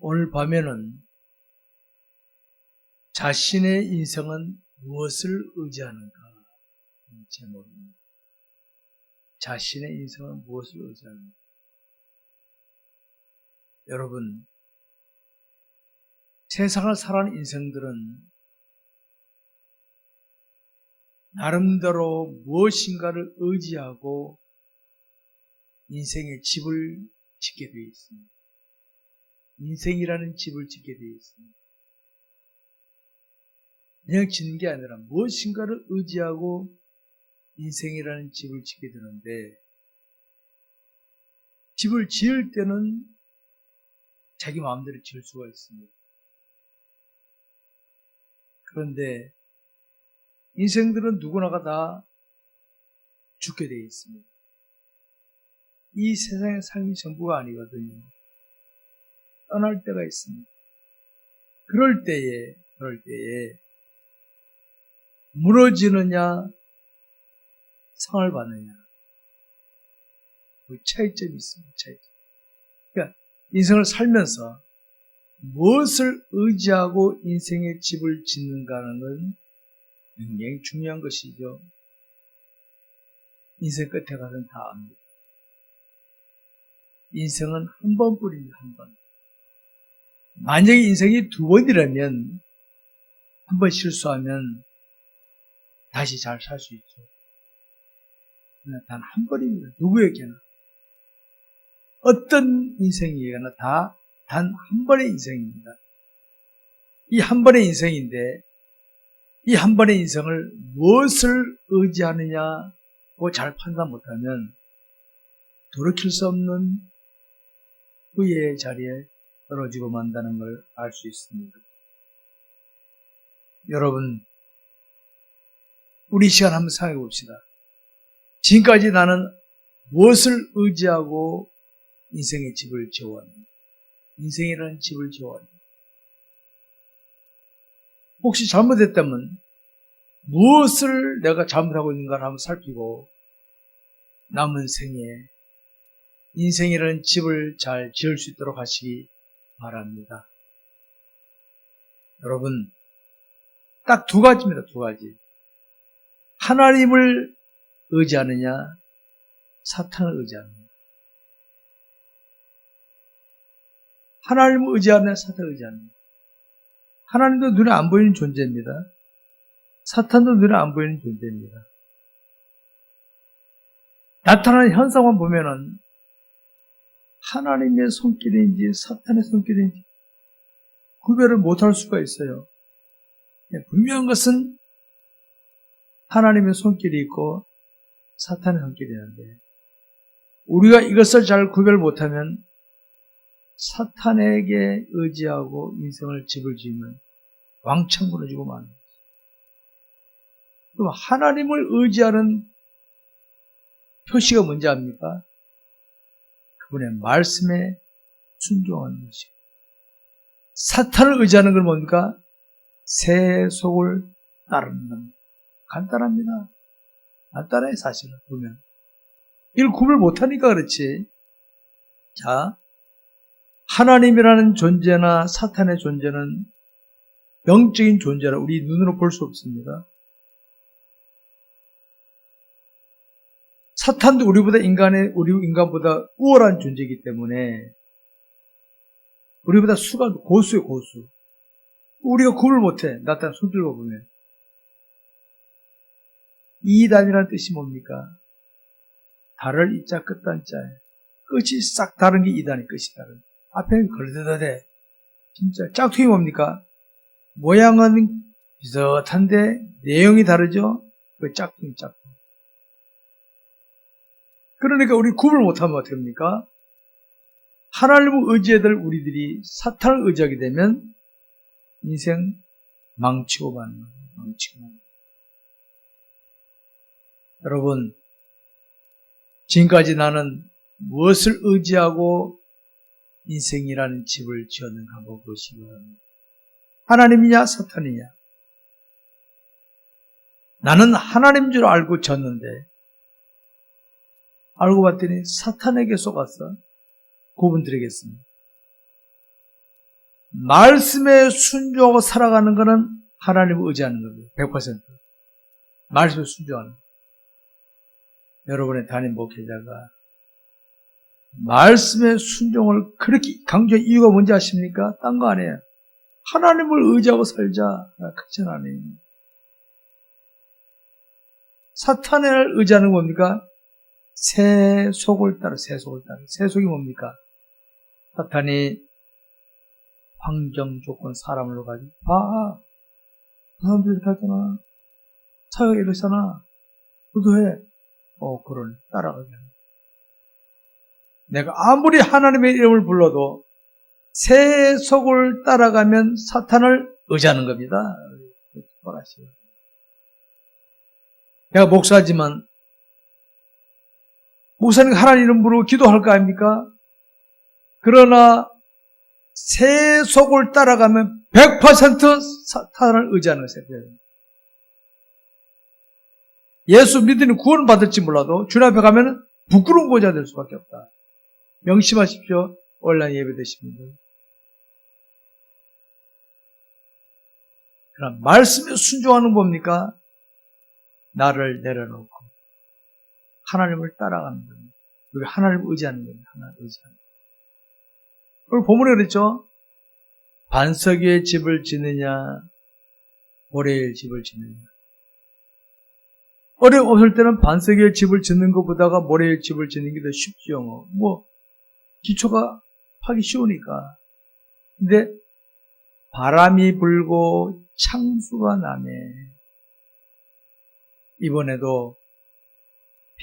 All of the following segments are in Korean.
오늘 밤에는 자신의 인생은 무엇을 의지하는가 하는 제목입니다. 자신의 인생은 무엇을 의지하는가? 여러분, 세상을 살아가는 인생들은 나름대로 무엇인가를 의지하고 인생의 집을 짓게 되어 있습니다. 인생이라는 집을 짓게 되어 있습니다. 그냥 짓는 게 아니라 무엇인가를 의지하고 인생이라는 집을 짓게 되는데 집을 지을 때는 자기 마음대로 지을 수가 있습니다. 그런데 인생들은 누구나가 다 죽게 되어 있습니다. 이 세상의 삶이 전부가 아니거든요. 떠날 때가 있습니다. 그럴 때에, 그럴 때에, 무너지느냐, 상을 받느냐. 그 차이점이 있습니다, 차이점. 그러니까, 인생을 살면서 무엇을 의지하고 인생의 집을 짓는가는 건 굉장히 중요한 것이죠. 인생 끝에 가서는 다 압니다. 인생은 한 번뿐입니다, 한 번. 만약에 인생이 두 번이라면, 한 번 실수하면 다시 잘 살 수 있죠. 단 한 번입니다. 누구에게나. 어떤 인생이거나 다 단 한 번의 인생입니다. 이 한 번의 인생인데, 이 한 번의 인생을 무엇을 의지하느냐고 잘 판단 못하면 돌이킬 수 없는 후회의 자리에 떨어지고 만다는 걸 알 수 있습니다. 여러분, 우리 이 시간 한번 생각해 봅시다. 지금까지 나는 무엇을 의지하고 인생의 집을 지어왔는가? 인생이라는 집을 지어왔는가? 혹시 잘못했다면 무엇을 내가 잘못하고 있는가를 한번 살피고 남은 생에 인생이라는 집을 잘 지을 수 있도록 하시기 바랍니다. 여러분, 딱 두 가지입니다, 두 가지. 하나님을 의지하느냐, 사탄을 의지하느냐. 하나님을 의지하느냐, 사탄을 의지하느냐. 하나님도 눈에 안 보이는 존재입니다. 사탄도 눈에 안 보이는 존재입니다. 나타나는 현상만 보면은 하나님의 손길인지 사탄의 손길인지 구별을 못할 수가 있어요. 예, 분명한 것은 하나님의 손길이 있고 사탄의 손길이 있는데 우리가 이것을 잘 구별 못하면 사탄에게 의지하고 인생을 집을 지으면 왕창 무너지고 마는 거죠. 그럼 하나님을 의지하는 표시가 뭔지 압니까? 그분의 말씀에 순종하는 것이고 사탄을 의지하는 건 뭡니까? 새 속을 따르는 겁니다. 간단합니다. 간단해 사실은 보면 이걸 구별 못하니까 그렇지. 자, 하나님이라는 존재나 사탄의 존재는 영적인 존재라 우리 눈으로 볼 수 없습니다. 사탄도 우리보다 인간의 우리 인간보다 우월한 존재이기 때문에 우리보다 수가 고수의 고수. 우리가 구별 못해 나타난 손들고 보면 이단이라는 뜻이 뭡니까? 달을 이자 끝단자에 끝이 싹 다른 게 이단의 끝이 다른. 앞에 걸려다대 진짜 짝퉁이 뭡니까? 모양은 비슷한데 내용이 다르죠? 그 짝퉁이 짝퉁. 그러니까 우리 구별 못하면 어떻게 합니까? 하나님을 의지해야 될 우리들이 사탄을 의지하게 되면 인생 망치고 마는 거예요. 망치고 마는 거예요. 여러분, 지금까지 나는 무엇을 의지하고 인생이라는 집을 지었는가 한번 보시기 바랍니다. 하나님이냐 사탄이냐? 나는 하나님 줄 알고 졌는데 알고 봤더니 사탄에게 속았어. 구분 드리겠습니다. 말씀에 순종하고 살아가는 것은 하나님을 의지하는 겁니다. 100%. 말씀에 순종하는 것. 여러분의 담임 목회자가 말씀에 순종을 그렇게 강조한 이유가 뭔지 아십니까? 딴 거 아니에요. 하나님을 의지하고 살자. 그렇지 않아요. 사탄을 의지하는 뭡니까? 새 속을 따라, 새 속을 따라. 새 속이 뭡니까? 사탄이 환경 조건 사람을 가지고, 봐. 그 사람들 이렇게 하잖아. 사회가 이러잖아. 너도 해. 어, 그러네. 따라가게 하는 내가 아무리 하나님의 이름을 불러도 새 속을 따라가면 사탄을 의지하는 겁니다. 내가 목사지만 목사님 하나님 이름 부르고 기도할 거 아닙니까? 그러나 새 속을 따라가면 100% 사탄을 의지하는 것이에요. 예수 믿으니 구원 받을지 몰라도 주님 앞에 가면 부끄러운 고자 될 수밖에 없다. 명심하십시오. 온라인 예배 되신 분들. 그럼 말씀에 순종하는 뭡니까? 나를 내려놓고 하나님을 따라가는 겁니다. 여기 하나님을 의지하는 겁니다. 하나님을 의지하는 겁니다. 오늘 본문에 그랬죠? 반석 위에 집을 짓느냐 위에 집을 짓느냐 어려 없을 때는 반석 위에 집을 짓는 것보다가 모래 위에 집을 짓는 게 더 쉽지요. 뭐. 뭐 기초가 하기 쉬우니까. 근데 바람이 불고 창수가 나네. 이번에도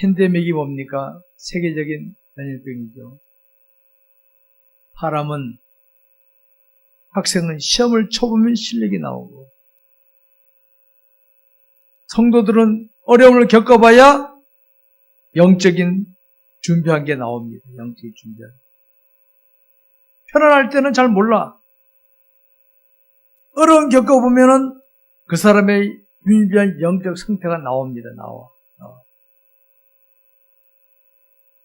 팬데믹이 뭡니까? 세계적인 전염병이죠. 바람은 학생은 시험을 쳐보면 실력이 나오고 성도들은 어려움을 겪어봐야 영적인 준비한 게 나옵니다. 영적인 준비한. 편안할 때는 잘 몰라. 어려움 겪어보면은 그 사람의 유의미한 영적 상태가 나옵니다. 나와. 나와.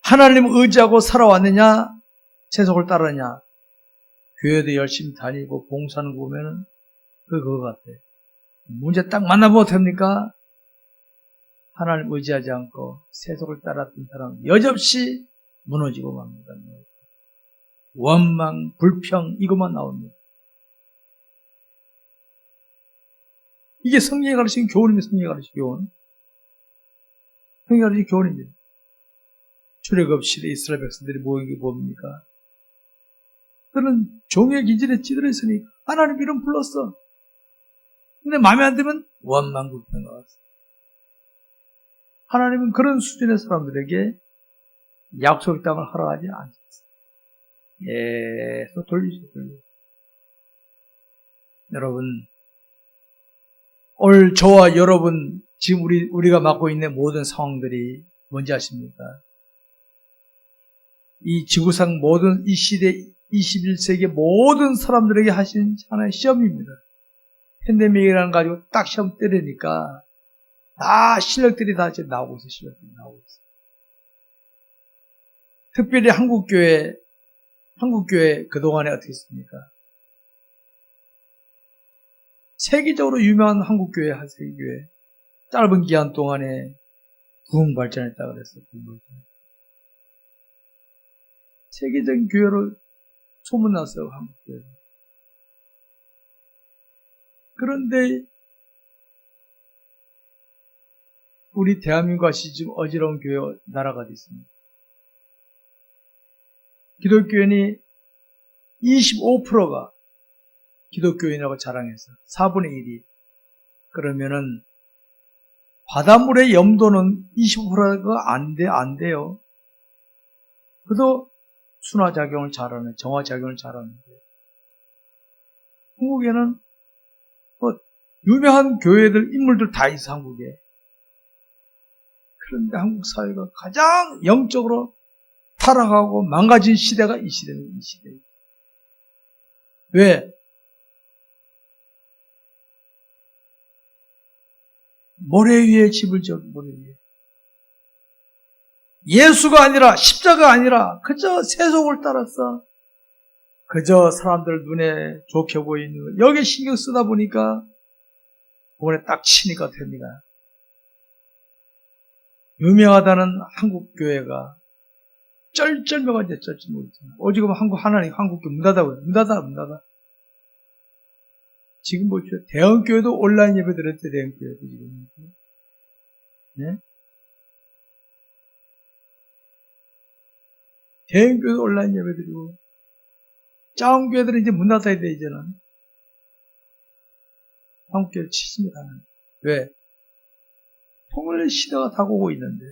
하나님 의지하고 살아왔느냐? 세속을 따르냐? 교회도 열심히 다니고 봉사하는 거 보면은 그 그거 같아. 문제 딱 만나보면 어떡합니까? 하나님 의지하지 않고 세속을 따랐던 사람 여접시 무너지고 맙니다. 원망, 불평 이것만 나옵니다. 이게 성경이 가르치는 교훈입니다. 성경이 가르치는 교훈. 성경이 가르치는 교훈입니다. 출애굽 시대 이스라엘 백성들이 모인 게 뭡니까? 그는 종의 기질에 찌들어 있으니 하나님 이름 불렀어. 근데 마음에 안 들면 원망 불평 나왔어. 하나님은 그런 수준의 사람들에게 약속 땅을 허락하지 않습니다. 계속 돌리죠, 돌리죠. 여러분, 오늘 저와 여러분, 지금 우리, 우리가 맡고 있는 모든 상황들이 뭔지 아십니까? 이 지구상 모든 이 시대, 21세기 모든 사람들에게 하신 하나의 시험입니다. 팬데믹이라는 가지고 딱 시험 때리니까 다 실력들이 다 지금 나오고 있어요. 실력들이 나오고 있어요. 특별히 한국교회, 한국교회 그동안에 어떻게 했습니까? 세계적으로 유명한 한국교회, 한세교회 짧은 기간 동안에 부흥 발전했다 그랬어요. 부흥 발전. 세계적인 교회로 소문났어요, 한국교회. 그런데 우리 대한민국이 지금 어지러운 교회 나라가 됐습니다. 기독교인이 25%가 기독교인이라고 자랑해서 4분의 1이 그러면은 바닷물의 염도는 25%가 안 돼, 안 돼요. 그도 순화작용을 잘하는, 정화작용을 잘하는데. 한국에는 뭐, 유명한 교회들, 인물들 다 있어, 한국에. 그런데 한국 사회가 가장 영적으로 타락하고 망가진 시대가 이 시대입니다. 이 시대. 왜? 모래 위에 집을 지어 모래 위에. 예수가 아니라 십자가 아니라 그저 세속을 따랐어. 그저 사람들 눈에 좋게 보이는 거. 여기 신경 쓰다 보니까 그번에 딱 치니까 됩니다. 유명하다는 한국 교회가 쩔쩔매가 이제 쩔쩔 모르잖아. 오지금 한국 하나님 한국교 문 닫아고요. 문 닫아 문 닫아. 지금 보십시오. 대형 교회도 온라인 예배 드렸대 대형 교회도 지금. 네? 대형교회도 온라인 예배 드리고 작은 교회들은 이제 문 닫아야 돼 이제는. 한국교회 치십니다. 왜? 통일 시대가 다가오고 있는데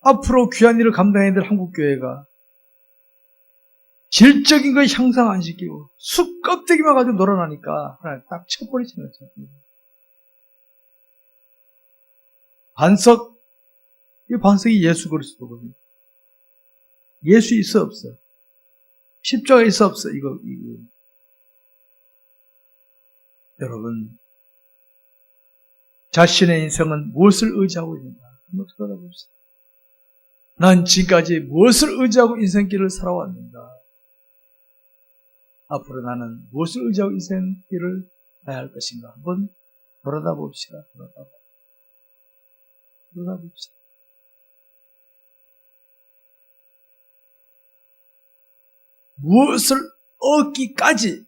앞으로 귀한 일을 감당해야 될 한국교회가 질적인 걸 향상 안 시키고 쑥 껍데기만 가지고 놀아나니까 하나 딱 쳐버리시는 거죠. 반석, 이 반석이 예수 그리스도거든요. 예수 있어 없어? 십자가 있어 없어? 이거, 이거. 여러분, 자신의 인생은 무엇을 의지하고 있는가? 한번 돌아봅시다. 난 지금까지 무엇을 의지하고 인생길을 살아왔는가? 앞으로 나는 무엇을 의지하고 인생길을 가야 할 것인가? 한번 돌아다 봅시다. 돌아다 봅시다. 돌아다 봅시다. 무엇을 얻기까지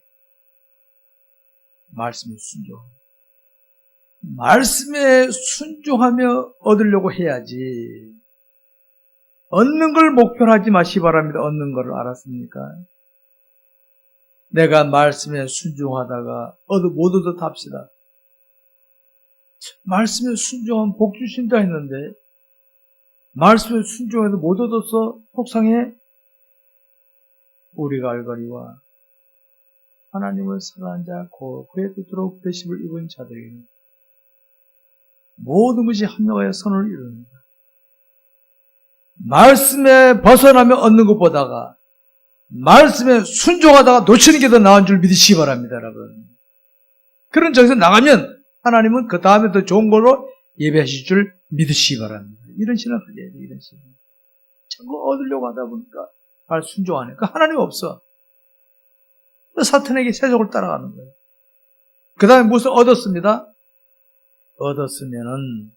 말씀에 순종합니다. 말씀에 순종하며 얻으려고 해야지. 얻는 걸 목표로 하지 마시 기 바랍니다. 얻는 걸 알았습니까? 내가 말씀에 순종하다가 얻어 못 얻어 합시다. 말씀에 순종하면 복 주신다 했는데 말씀에 순종해도 못 얻어서 속상해 우리가 알거니와 하나님을 사랑한 자, 고 그의 뜻으로 되심을 입은 자들에게는 모든 것이 합력하여 선을 이룹니다. 말씀에 벗어나며 얻는 것보다가 말씀에 순종하다가 놓치는 게 더 나은 줄 믿으시기 바랍니다, 여러분. 그런 정에서 나가면 하나님은 그 다음에 더 좋은 걸로 예배하실 줄 믿으시기 바랍니다. 이런 신앙을 가져야 돼, 이런 신앙. 자꾸 얻으려고 하다 보니까 말 순종 안 해. 그 하나님 없어. 그 사탄에게 세속을 따라가는 거예요. 그 다음에 무슨 얻었습니다? 얻었으면은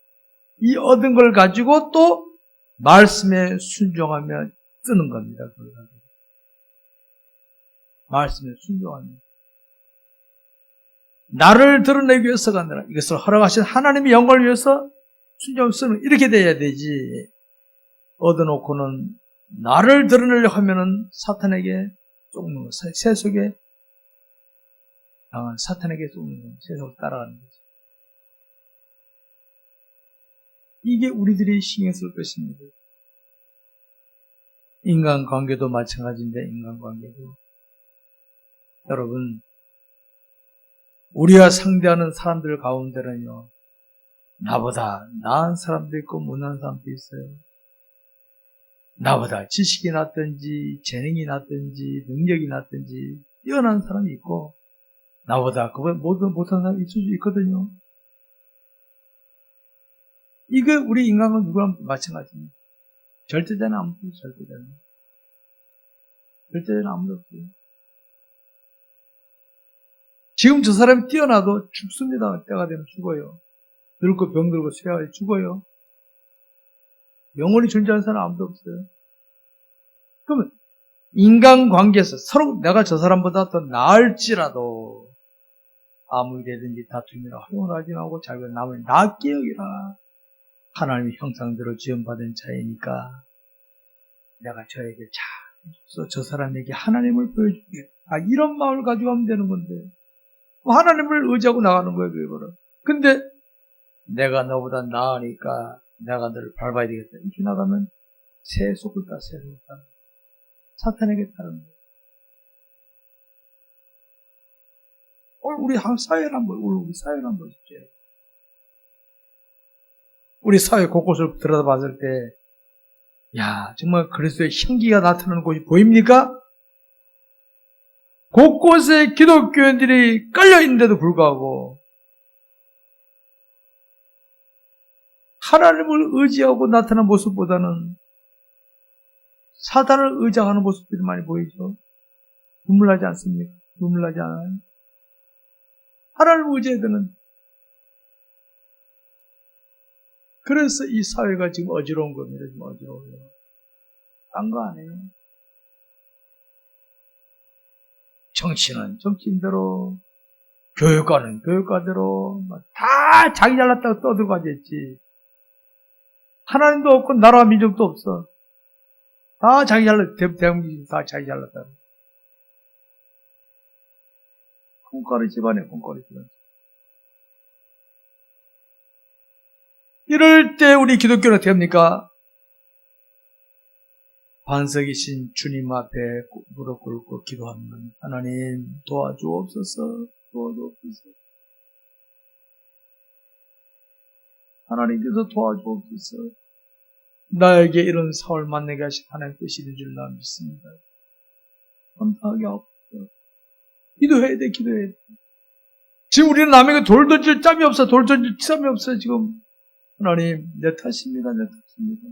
이 얻은 걸 가지고 또 말씀에 순종하며 쓰는 겁니다. 말씀에 순종하며. 나를 드러내기 위해서가 아니라 이것을 허락하신 하나님의 영광을 위해서 순종 쓰는 이렇게 돼야 되지. 얻어놓고는 나를 드러내려고 하면은 사탄에게 쫓는 거, 세속에 당한 사탄에게 쫓는 거, 세속을 따라가는 거죠. 이게 우리들이 신경 쓸 것입니다. 인간 관계도 마찬가지인데, 인간 관계도. 여러분, 우리가 상대하는 사람들 가운데는요, 나보다 나은 사람도 있고 못난 사람도 있어요. 나보다 지식이 낮든지, 재능이 낮든지, 능력이 낮든지, 뛰어난 사람이 있고, 나보다 그보다 못한 사람이 있을 수 있거든요. 이거 우리 인간은 누구랑 마찬가지입니다. 절대자는 아무도 절대자는. 절대자는 아무도 없어요. 지금 저 사람이 뛰어나도 죽습니다. 때가 되면 죽어요. 늙고 병들고 쇠하여 죽어요. 영원히 존재하는 사람 아무도 없어요. 그러면 인간관계에서 서로 내가 저 사람보다 더 나을지라도 아무 일이든지 다툼이나 허용을 하지 말고 자기가 남을 낫게 여기라. 하나님의 형상대로 지원받은 자이니까 내가 저에게 잘, 저 사람에게 하나님을 보여줄게. 아, 이런 마음을 하면 되는 건데. 뭐 하나님을 의지하고 나가는 거예요, 그거를. 근데 내가 너보다 나으니까 내가 너를 밟아야 되겠다. 이렇게 나가면 새 속을 따, 새 속을 따. 사탄에게 따르는 거예요. 오늘 우리 사회를 한번, 오늘 우리 한번 보십시오. 우리 사회 곳곳을 들여다봤을 때, 야, 정말 그리스도의 향기가 나타나는 곳이 보입니까? 곳곳에 기독교인들이 깔려있는데도 불구하고, 하나님을 의지하고 나타난 모습보다는 사단을 의장하는 모습들이 많이 보이죠. 눈물 나지 않습니까? 눈물 나지 않아요? 하나님을 의지해야 되는. 그래서 이 사회가 지금 어지러운 겁니다. 지금 어지러워요. 딴거 아니에요. 정치는 정치인대로, 교육가는 교육가대로, 다 자기 잘났다고 떠들고 앉았지. 하나님도 없고, 나라와 민족도 없어. 다 자기 잘났, 대한민국 다 자기 잘났다. 콩가루 집안에 콩가루 집안. 이럴 때 우리 기독교는 어떻게 합니까? 반석이신 주님 앞에 무릎 꿇고 기도하는. 하나님 도와주옵소서, 도와주옵소서. 하나님께서 도와주옵소서. 나에게 이런 사월 만나게 하신 하나님 뜻이 줄나 믿습니다. 감사하게 하옵소서. 기도해야 돼, 기도해야 돼. 지금 우리는 남에게 돌 던질 짬이 없어, 돌 던질 짬이 없어, 지금. 하나님, 내 탓입니다, 내 탓입니다.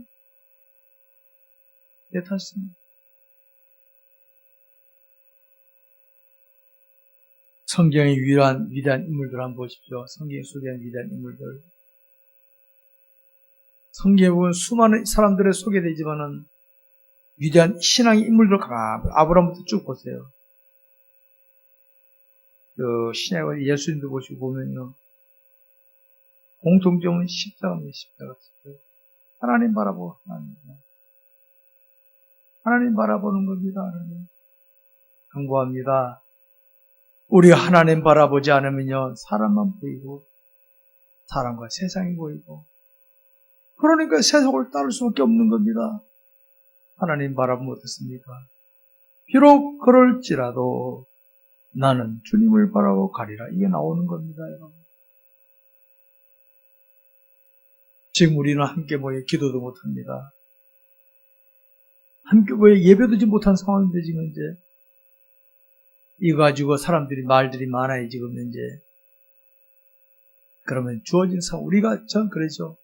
내 탓입니다. 성경의 위대한, 위대한 인물들 한번 보십시오. 성경에 소개한 위대한 인물들. 성경에 보면 수많은 사람들의 소개되지만은 위대한 신앙의 인물들 아브라함부터 쭉 보세요. 그 신약의 예수님도 보시고 보면요. 공통점은 십자가입니다. 십자가. 하나님 바라보 하나님. 하나님 바라보는 겁니다. 하나님. 경고합니다. 우리가 하나님 바라보지 않으면요. 사람만 보이고 사람과 세상이 보이고 그러니까 세속을 따를 수밖에 없는 겁니다. 하나님 바라보면 어떻습니까? 비록 그럴지라도 나는 주님을 바라고 가리라. 이게 나오는 겁니다, 여러분. 지금 우리는 함께 모여 기도도 못합니다. 함께 모여 예배도 못한 상황인데 지금 이제 이거 가지고 사람들이 말들이 많아요 지금 이제 그러면 주어진 상황 우리가 전 그러죠.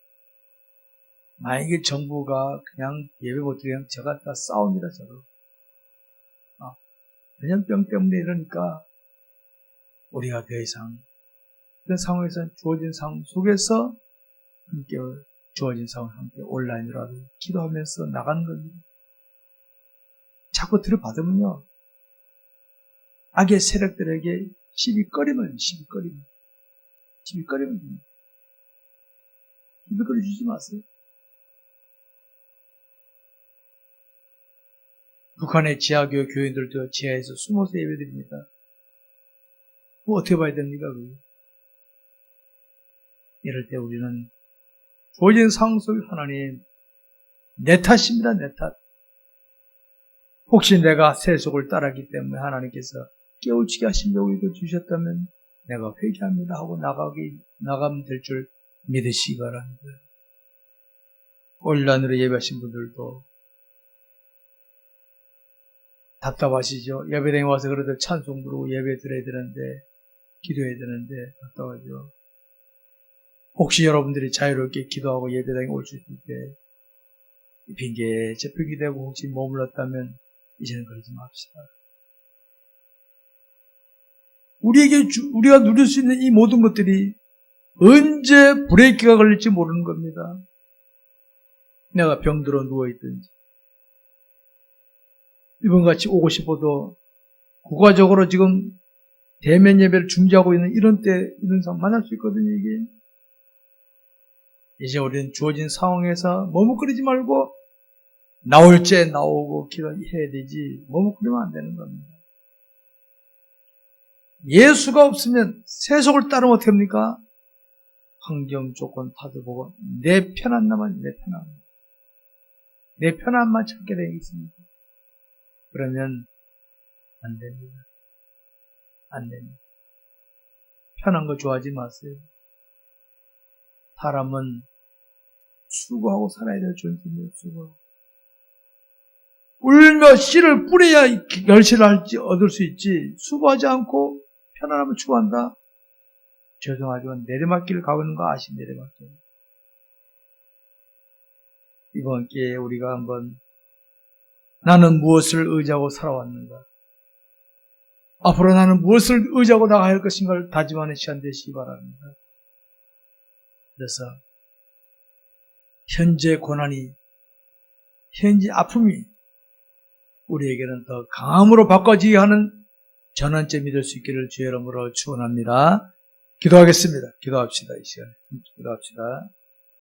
만약에 정부가 그냥 예배 못하게 그냥 저 갖다 싸웁니다 저도. 아, 전염병 때문에 이러니까 우리가 더 이상 그런 상황에서 주어진 상황 속에서 함께 주어진 상황 함께 온라인으로라도 기도하면서 나가는 겁니다. 자꾸 들어받으면요. 악의 세력들에게 시비 꺼리면 시비 꺼리면 시비 꺼리면 됩니다. 시비 꺼리 주지 마세요. 북한의 지하교회 교인들도 지하에서 숨어서 예배드립니다. 그거 어떻게 봐야 됩니까? 그게? 이럴 때 우리는 주어진 상황 속에 하나님 내 탓입니다. 내 탓. 혹시 내가 세속을 따랐기 때문에 하나님께서 깨우치게 하신 여기도 주셨다면 내가 회개합니다 하고 나가기 나가면 될 줄 믿으시기 바랍니다. 온라인으로 예배하신 분들도 답답하시죠? 예배당에 와서 그래도 찬송 부르고 예배 드려야 되는데 기도해야 되는데 답답하죠. 혹시 여러분들이 자유롭게 기도하고 예배당에 올 수 있을 때 핑계 접히게 되고 혹시 머물렀다면 이제는 그러지 맙시다. 우리에게 주, 우리가 누릴 수 있는 이 모든 것들이 언제 브레이크가 걸릴지 모르는 겁니다. 내가 병들어 누워있든지 이번같이 오고 싶어도 국가적으로 지금 대면 예배를 중지하고 있는 이런 때 이런 상황 만날 수 있거든요 이게 이제 우리는 주어진 상황에서 머뭇거리지 말고 나올 때 나오고 기도해야 되지 머뭇거리면 안 되는 겁니다. 예수가 없으면 세속을 따르면 어떻게 합니까? 환경 조건 다들 보고 내 편한 나만 내 편한 내 편한만 찾게 되어 있습니다. 그러면 안 됩니다. 안 됩니다. 편한 거 좋아하지 마세요. 사람은 수고하고 살아야 될 존재입니다. 수고하고. 울며 씨를 뿌려야 결실을 할지 얻을 수 있지 수고하지 않고 편안함을 추구한다? 죄송하지만 내리막길을 가고 있는 거 아시 내리막길. 이번 기회에 우리가 한번 나는 무엇을 의지하고 살아왔는가? 앞으로 나는 무엇을 의지하고 나가야 할 것인가를 다짐하는 시간 되시기 바랍니다. 그래서 현재 고난이 현재 아픔이 우리에게는 더 강함으로 바꿔지게 하는 전환점이 될 수 있기를 주의 이름으로 축원합니다. 기도하겠습니다. 기도합시다. 이 시간에 기도합시다.